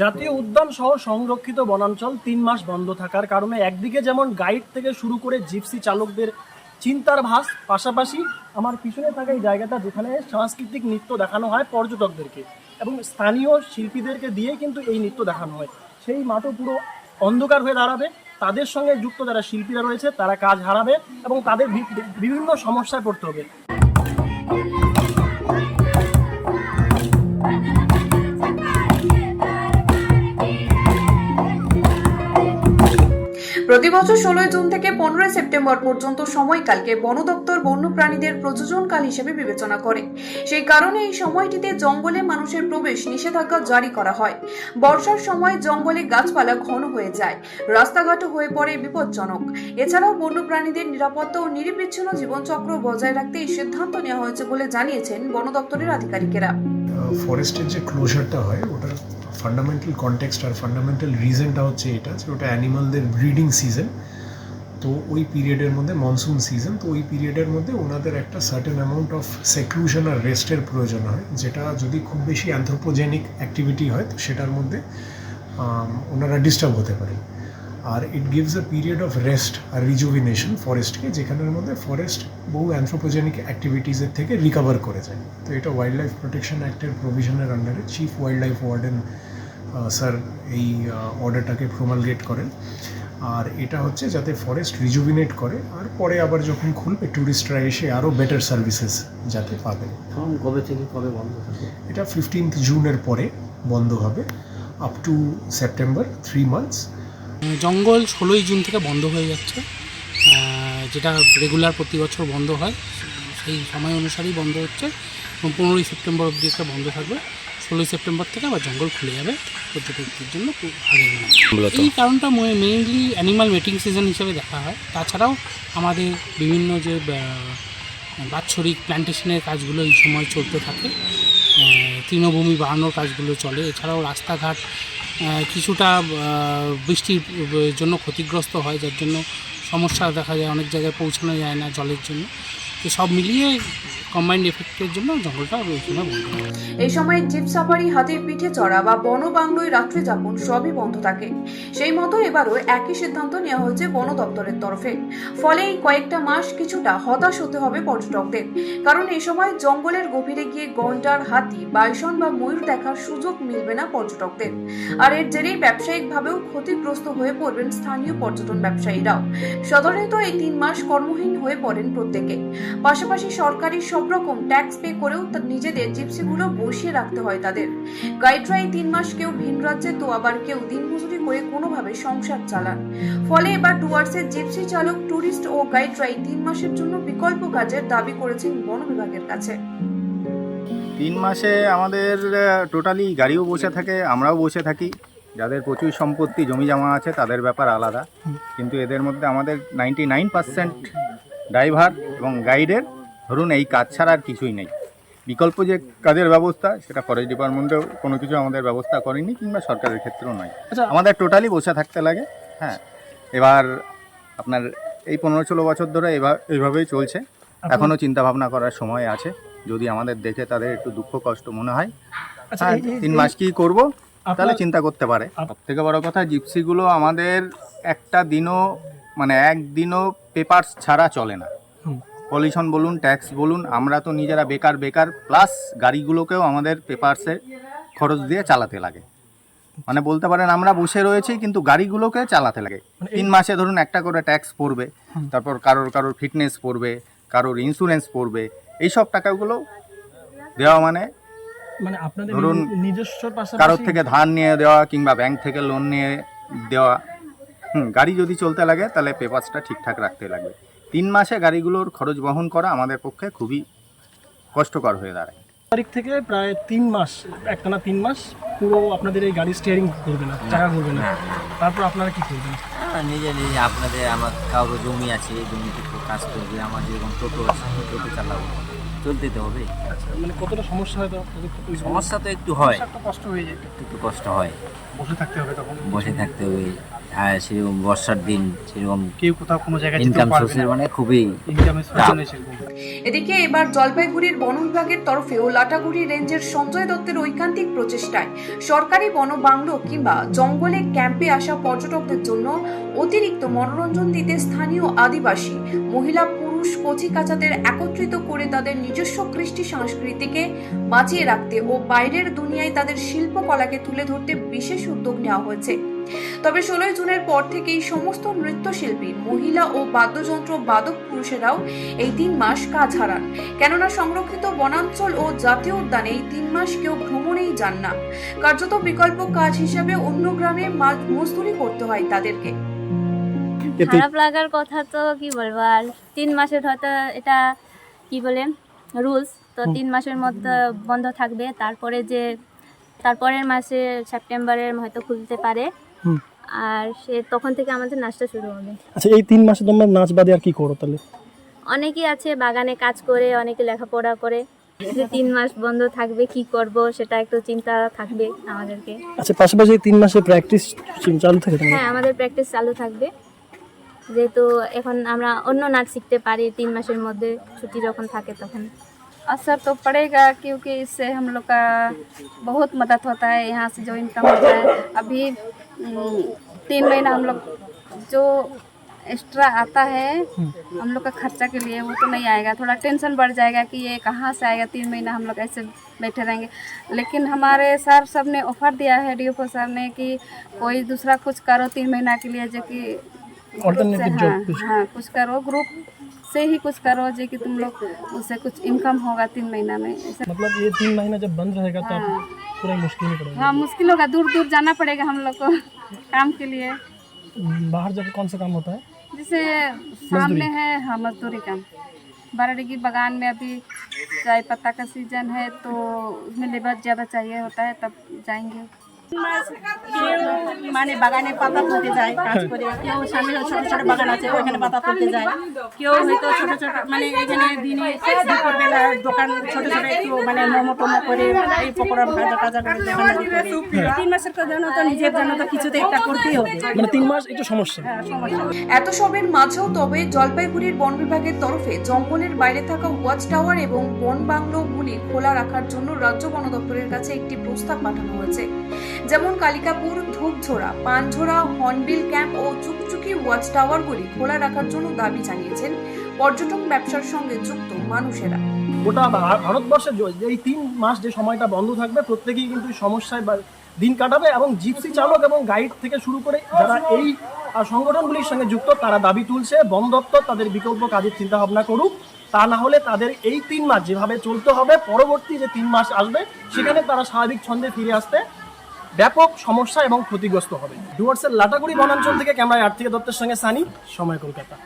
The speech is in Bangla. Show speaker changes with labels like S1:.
S1: জাতীয় উদ্যান সহ সংরক্ষিত বনাঞ্চল তিন মাস বন্ধ থাকার কারণে একদিকে যেমন গাইড থেকে শুরু করে জিপসি চালকদের চিন্তার ভাস, পাশাপাশি আমার পিছনে থাকা এই জায়গাটা যেখানে সাংস্কৃতিক নৃত্য দেখানো হয় পর্যটকদেরকে এবং স্থানীয় শিল্পীদেরকে দিয়ে কিন্তু এই নৃত্য দেখানো হয়। সেই মাঠও পুরো অন্ধকার হয়ে দাঁড়াবে। তাদের সঙ্গে যুক্ত যারা শিল্পীরা রয়েছে, তারা কাজ হারাবে এবং তাদের বিভিন্ন সমস্যায় পড়তে হবে।
S2: প্রতি বছর ষোলোই জুন থেকে পনেরোই সেপ্টেম্বর পর্যন্ত সময়কালকে বন দপ্তর বন্যপ্রাণীদের প্রযোজনকাল হিসেবে বিবেচনা করে। সেই কারণে এই সময়টিতে জঙ্গলে মানুষের প্রবেশ নিষেধাজ্ঞা জারি করা হয়। বর্ষার সময় জঙ্গলে গাছপালা ঘন হয়ে যায়। রাস্তাঘাটও হয়ে পড়ে বিপজ্জনক। এছাড়াও বন্যপ্রাণীদের নিরাপত্তা ও নিরবিচ্ছিন্ন জীবনচক্র বজায় রাখতে এই সিদ্ধান্ত নেওয়া হয়েছে বলে জানিয়েছেন বন দপ্তরের আধিকারিকেরা
S3: ফরেস্টের যে ক্লোজারটা হয় ফান্ডামেন্টাল কনটেক্সট আর ফান্ডামেন্টাল রিজনটা হচ্ছে এটা, যে ওটা অ্যানিমালদের ব্রিডিং সিজন তো ওই পিরিয়ডের মধ্যে মনসুন সিজন তো ওই পিরিয়ডের মধ্যে ওনাদের একটা সার্টেন অ্যামাউন্ট অফ সেক্লুশন আর রেস্টের প্রয়োজন হয়, যেটা যদি খুব বেশি অ্যান্থ্রোপোজেনিক অ্যাক্টিভিটি হয়, তো সেটার মধ্যে ওনারা ডিস্টার্ব হতে পারে আর it gives a period of rest R rejuvenation ফরেস্টকে যেখানের মধ্যে ফরেস্ট বহু অ্যান্থ্রোপোজেনিক অ্যাক্টিভিটিসের থেকে রিকভার করে যায়। তো এটা ওয়াইল্ড লাইফ প্রোটেকশন অ্যাক্টের প্রভিশনের আন্ডারে chief wildlife warden sir এই অর্ডারটাকে প্রমালগেট করেন। আর এটা হচ্ছে যাতে ফরেস্ট রিজুভিনেট করে আর পরে আবার যখন খুলবে ট্যুরিস্টরা এসে আরও বেটার সার্ভিসেস যাতে পাবে।
S4: কবে থেকে কবে বন্ধ
S3: এটা ফিফটিন্থ জুনের পরে বন্ধ হবে up to September three months
S5: জঙ্গল ষোলোই জুন থেকে বন্ধ হয়ে যাচ্ছে। যেটা রেগুলার প্রতি বছর বন্ধ হয় সেই সময় অনুসারেই বন্ধ হচ্ছে। এবং পনেরোই সেপ্টেম্বর অবধি একটা বন্ধ থাকবে। ষোলোই সেপ্টেম্বর থেকে আবার জঙ্গল খুলে যাবে পর্যটকদের জন্য খুব আগে এই কারণটা মেইনলি অ্যানিমাল মেটিং সিজন হিসেবে দেখা হয়। তাছাড়াও আমাদের বিভিন্ন যে বাৎসরিক প্ল্যান্টেশনের কাজগুলো এই সময় চলতে থাকে। তৃণভূমি বাড়ানোর কাজগুলো চলে। এছাড়াও রাস্তাঘাট কিছুটা বৃষ্টির জন্য ক্ষতিগ্রস্ত হয়, যার জন্য সমস্যা দেখা যায় অনেক জায়গায় পৌঁছানো যায় না জলের জন্য। তো সব মিলিয়ে কম্বাইন্ড এফেক্টের জন্য
S2: এই সময় জিপ সাফারি, হাতির পিঠে চড়া বা বন বাংলোয় রাত্রি যাপন সবই বন্ধ থাকে। সেই মতো এবারও একই সিদ্ধান্ত নেওয়া হয়েছে বন দপ্তরের তরফে। ফলে এই কয়েকটা মাস কিছুটা হতাশ হতে হবে পর্যটকদের। কারণ এই সময় জঙ্গলের গভীরে গিয়ে গন্ডার, হাতি, বাইসন বা ময়ূর দেখার সুযোগ মিলবে না পর্যটকদের। আর এর জেরেই ব্যবসায়িকভাবেও ক্ষতিগ্রস্ত হয়ে পড়বেন স্থানীয় পর্যটন ব্যবসায়ীরাও। সাধারণত এই তিন মাস কর্মহীন হয়ে পড়েন প্রত্যেকে। পাশাপাশি সরকারি সব রকম ট্যাক্স পে করেও নিজেদের জিপসিগুলো বসিয়ে রাখতে হয় তাদের। গাইডরা এই তিন মাস কেউ ভিন রাজ্যে তো আবার কেউ দিনমজুরি করে কোনোভাবে সংসার চালান। ফলে এবার ডুয়ার্সের জিপসি চালক ট্যুরিস্ট ও গাইডরা এই তিন মাসের জন্য বিকল্প কাজের দাবি করেছেন বন বিভাগের কাছে।
S6: তিন মাসে আমাদের টোটালি গাড়িও বসে থাকে, আমরাও বসে থাকি। যাদের প্রচুর সম্পত্তি, জমি জমা আছে, তাদের ব্যাপার আলাদা। কিন্তু এদের মধ্যে আমাদের নাইনটি নাইন পার্সেন্ট ড্রাইভার এবং গাইডের ধরুন এই কাজ ছাড়া আর কিছুই নেই। বিকল্প যে কাজের ব্যবস্থা সেটা ফরেস্ট ডিপার্টমেন্টেও কোনো কিছু আমাদের ব্যবস্থা করেনি কিংবা সরকারের ক্ষেত্রেও নয়।
S1: আচ্ছা।
S6: আমাদের টোটালি বসে থাকতে লাগে হ্যাঁ। এবার আপনার এই পনেরো ষোলো বছর ধরে এবার এইভাবেই চলছে। এখনও চিন্তাভাবনা করার সময় আছে। যদি আমাদের দেখে তাদের একটু দুঃখ কষ্ট মনে হয়
S1: আচ্ছা
S6: হ্যাঁ, তিন মাস কি করব তাহলে চিন্তা করতে পারে। সব থেকে বড় কথা জিপসিগুলো আমাদের একটা দিনও মানে একদিনও পেপারস ছাড়া চলে না। পলিউশন বলুন ট্যাক্স বলুন আমরা তো নিজেরা বেকার বেকার প্লাস গাড়িগুলোকেও আমাদের পেপারসে খরচ দিয়ে চালাতে লাগে। মানে বলতে পারেন আমরা বসে রয়েছি কিন্তু গাড়িগুলোকে চালাতে লাগে।
S1: মানে
S6: তিন মাসে ধরুন একটা করে ট্যাক্স পড়বে তারপর কারোর কারোর ফিটনেস পড়বে কারোর ইন্স্যুরেন্স পড়বে এইসব টাকাগুলো দেওয়া মানে
S1: মানে আপনাদের
S6: ধরুন,
S1: নিজস্ব
S6: কারোর থেকে ধার নিয়ে দেওয়া কিংবা ব্যাংক থেকে লোন নিয়ে দেওয়া। হুম গাড়ি যদি চলতে লাগে তাহলে পেপারসটা ঠিকঠাক রাখতে লাগবে। তিন মাসে গাড়িগুলোর খরচ বহন করা আমাদের পক্ষে খুবই কষ্টকর হয়ে দাঁড়ায়।
S1: তারিখ থেকে প্রায় তিন মাস একটানা তিন মাস পুরো আপনাদের এই গাড়ি স্টিয়ারিং করবে না চাকা করবে না। তারপর আপনারা কি করবেন?
S4: হ্যাঁ, নিজে নিজে আপনাদের আমার কারও জমি আছে জমিতে একটু কাজ করবে আমার যেরকম টোটো আছে টোটো চালাবো। চলতে তো হবে।
S1: আচ্ছা মানে কতটা সমস্যা হয়
S4: সমস্যা তো একটু হয়।
S1: একটা কষ্ট হয়ে যায়।
S4: একটু একটু কষ্ট হয়।
S1: বসে থাকতে হবে তখন।
S4: বসে থাকতে হবে। সেরকম বর্ষার দিন সেরকম
S1: কেউ কোথাও কোনো জায়গায়
S4: ইনকাম সোর্সের মানে খুবই
S2: এদিকে এবার জলপাইগুড়ির বন বিভাগের তরফেও লাটাগুড়ি রেঞ্জের সঞ্জয় দত্তের ঐকান্তিক প্রচেষ্টায় সরকারি বন বাংলো কিংবা জঙ্গলে ক্যাম্পে আসা পর্যটকদের জন্য অতিরিক্ত মনোরঞ্জন দিতে স্থানীয় আদিবাসী মহিলা পুরুষ কচিকাচাদের একত্রিত করে তাদের নিজস্ব কৃষ্টি সংস্কৃতিকে বাঁচিয়ে রাখতে ও বাইরের দুনিয়ায় তাদের শিল্পকলাকে তুলে ধরতে বিশেষ উদ্যোগ নেওয়া হয়েছে। তবে ষোলোই জুনের পর থেকেই সমস্ত নৃত্যশিল্পী মহিলা ও বাদ্যযন্ত্র বাদক পুরুষেরাও এই তিন মাস কাজ হারান। কেননা সংরক্ষিত বনাঞ্চল ও জাতীয় উদ্যানে এই তিন মাস কেউ ভ্রমণেই যান না। কার্যত বিকল্প কাজ হিসাবে অন্য গ্রামে মজদুরি করতে হয় তাদেরকে।
S7: খারাপ লাগার কথা তো কি বলব আর তিন মাসের হয়তো এটা কি বলে রুলস তো তিন মাসের মধ্যে বন্ধ থাকবে। তারপরে যে তারপরের মাসে সেপ্টেম্বরের হয়তো খুলতে পারে। আর সে তখন থেকে আমাদের নাচটা শুরু হবে
S1: আচ্ছা এই তিন মাসে তোমরা নাচ বাদে আর কি করো তাহলে
S7: অনেকেই আছে বাগানে কাজ করে অনেকে লেখাপড়া করে যে তিন মাস বন্ধ থাকবে কি করব সেটা একটু চিন্তা থাকবে আমাদেরকে
S1: আচ্ছা পাশাপাশি এই তিন মাসে প্র্যাকটিস চালু থাকে তোমাদের
S7: হ্যাঁ আমাদের প্র্যাকটিস চালু থাকবে যেহেতু এখন আমরা অন্য নাচ শিখতে পারি তিন মাসের মধ্যে ছুটি যখন থাকে তখন
S8: असर तो पड़ेगा क्योंकि इससे हम लोग का बहुत मदद होता है यहाँ से जो इनकम होता है अभी उम, तीन महीना हम लोग जो एक्स्ट्रा आता है हम लोग का खर्चा के लिए वो तो नहीं आएगा। थोड़ा टेंशन बढ़ जाएगा कि ये कहाँ से आएगा? तीन महीना हम लोग ऐसे बैठे रहेंगे। लेकिन हमारे सर सबने ऑफ़र दिया है डी सर ने कि कोई दूसरा कुछ करो तीन महीना के लिए जो कि हाँ, हाँ कुछ करो। ग्रुप से ही कुछ करो जो कि तुम लोग उससे कुछ इनकम होगा तीन महीना में।
S1: मतलब ये तीन महीना जब बंद रहेगा तो। पूरा मुश्किल ही पड़ेगा।
S8: हाँ मुश्किल होगा। दूर दूर जाना पड़ेगा हम लोग को काम के लिए।
S1: बाहर जाके कौन सा काम होता है?
S8: जैसे सामने है हाँ मजदूरी काम। बाराडीगी बागान में अभी चाय पत्ता का सीज़न है तो उसमें लेबर ज़्यादा चाहिए होता है तब जाएँगे।
S9: মানে বাগানে পাতা তুলতে যায় কাজ করে। কেউ সামনে ছোট ছোট বাগান আছে ওইখানে পাতা তুলতে যায়। কেউ হয়তো ছোট ছোট মানে এখানে দিনে দুপুরবেলা দোকান ছোট ছোট একটু মানে মোমো টোমো করে এই পকোড়া ভাজা টাজা করে দোকানদারি করে তিন মাসের জন্য তো নিজের জন্য তো কিছুতে একটা করতেই হবে।
S1: মানে তিন মাস একটু সমস্যা।
S9: হ্যাঁ, সমস্যা।
S2: এত সবের মাঝেও তবে জলপাইগুড়ির বন বিভাগের তরফে জঙ্গলের বাইরে থাকা ওয়াচ টাওয়ার এবং বন বাংলোগুলি খোলা রাখার জন্য রাজ্য বন দপ্তরের কাছে একটি প্রস্তাব পাঠানো হয়েছে। যেমন কালিকাপুর, ধূপঝোড়া, পানঝোড়া, হর্নবিল ক্যাম্প ও চুকচুকি ওয়াচ টাওয়ারগুলি খোলা রাখার জন্য দাবি জানিয়েছেন পর্যটন ব্যবসার সঙ্গে যুক্ত মানুষেরা।
S1: গোটা ভা- ভারতবর্ষে এই তিন মাস যে সময়টা বন্ধ থাকবে, প্রত্যেকেই কিন্তু সমস্যায় দিন কাটাবে এবং জিপসি চালক এবং গাইড থেকে শুরু করে যারা এই সংগঠনগুলির সঙ্গে যুক্ত, তারা দাবি তুলছে, বন দপ্তর তাদের বিকল্প কাজের চিন্তা ভাবনা করুক। তা না হলে তাদের এই তিন মাস যেভাবে চলতে হবে, পরবর্তী যে তিন মাস আসবে, সেখানে তারা স্বাভাবিক ছন্দে ফিরে আসতে ব্যাপক সমস্যা এবং ক্ষতিগ্রস্ত হবে। ডুয়ার্সের লাটাগুড়ি বনাঞ্চল থেকে ক্যামেরায় আর্থিক দত্তের সঙ্গে সানি, সময় কলকাতা।